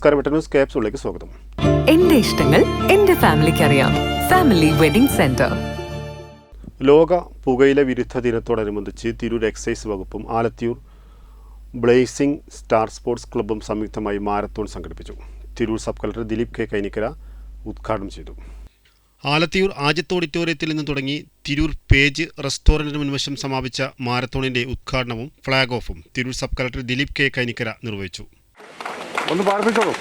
നമസ്കാരം എട്ട് ന്യൂസ് ക്യാപ്സുകളിലേക്ക് സ്വാഗതം. എന്റെ ഇഷ്ടങ്ങൾ എന്റെ ഫാമിലിക്ക് അറിയാം. Family wedding centre. ലോക പുകയില വിരുദ്ധ ദിനത്തോടനുബന്ധിച്ച് തിരൂർ എക്സൈസ് വകുപ്പും ആലത്തിയൂർ ബ്ലേസിംഗ് സ്റ്റാർ സ്പോർട്സ് ക്ലബ്ബും സംയുക്തമായി മാരത്തോൺ സംഘടിപ്പിച്ചു. Tirur sub collector Dileep K Kainikkara ഉദ്ഘാടനം ചെയ്തു. ആലത്തിയൂർ ആജത്ത് ഓഡിറ്റോറിയത്തിൽ നിന്ന് തുടങ്ങി തിരൂർ പേജ് റെസ്റ്റോറന്റിന് മുൻവശം സമാപിച്ച മാരത്തോണിന്റെ ഉദ്ഘാടനവും flag ഓഫും Tirur sub collector Dileep K Kainikkara നിർവഹിച്ചു. ഒന്ന് പാർപ്പിച്ചോളൂ.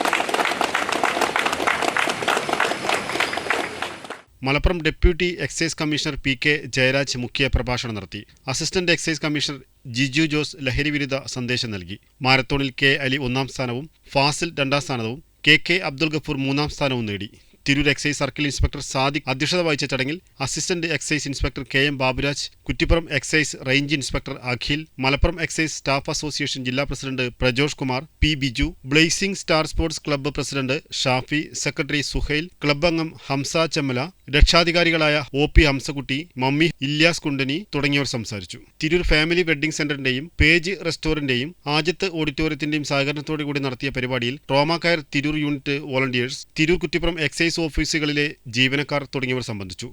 Malappuram deputy excise commissioner P K Jayaraj മുഖ്യ പ്രഭാഷണം നടത്തി. Assistant excise commissioner Jiju Jose ലഹരി വിരുദ്ധ സന്ദേശം നൽകി. മാരത്തോണിൽ കെ അലി ഒന്നാം സ്ഥാനവും ഫാസിൽ രണ്ടാം സ്ഥാനവും കെ കെ അബ്ദുൽ ഗഫൂർ മൂന്നാം സ്ഥാനവും നേടി. Tirur excise circle inspector Sadiq അധ്യക്ഷത വഹിച്ച ചടങ്ങിൽ assistant excise inspector K M Baburaj Kuttippuram excise range inspector Akhil Malappuram excise staff association ജില്ലാ president Prajosh Kumar P Biju blazing star sports club president Shafi secretary Suhail club അംഗം ഹംസ ചെമ്മല രക്ഷാധികാരികളായ O P Hamsakutty Mammi Ilyas Kundani തുടങ്ങിയവർ സംസാരിച്ചു. Tirur family wedding സെന്ററിന്റെയും page റെസ്റ്റോറന്റിന്റെയും ആദ്യത്തെ ഓഡിറ്റോറിയത്തിന്റെയും സഹകരണത്തോടു കൂടി നടത്തിയ പരിപാടിയിൽ trauma care Tirur unit volunteers Tirur Kuttippuram excise ഓഫീസുകളിലെ ജീവനക്കാർ തുടങ്ങിയവർ സംബന്ധിച്ചു.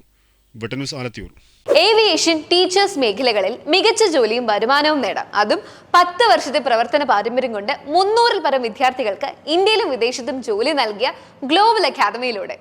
ഏവിയേഷൻ ടീച്ചേഴ്സ് മേഖലകളിൽ മികച്ച ജോലിയും വരുമാനവും നേടാം. അതും പത്ത് വർഷത്തെ പ്രവർത്തന പാരമ്പര്യം കൊണ്ട് മുന്നൂറിൽ പരം വിദ്യാർത്ഥികൾക്ക് ഇന്ത്യയിലും വിദേശത്തും ജോലി നൽകിയ ഗ്ലോബൽ അക്കാദമിയിലൂടെ.